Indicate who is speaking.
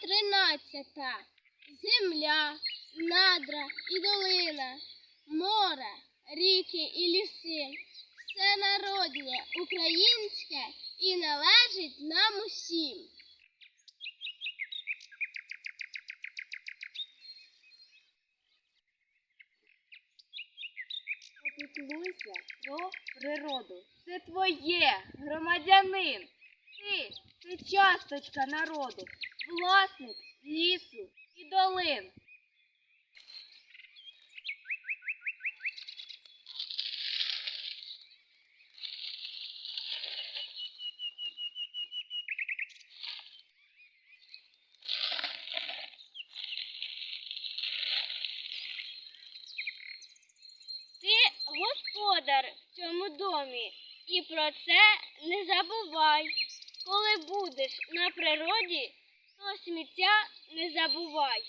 Speaker 1: тринадцята. Земля, надра і долина, море, ріки і ліси. Все народнє, українське і належить нам усім.
Speaker 2: Попіклуйся про природу. Це твоє, громадянин. Ти часточка народу, власник лісу і долин.
Speaker 1: Ти господар в цьому домі, і про це не забувай. Коли будеш на природі, то сміття не забувай.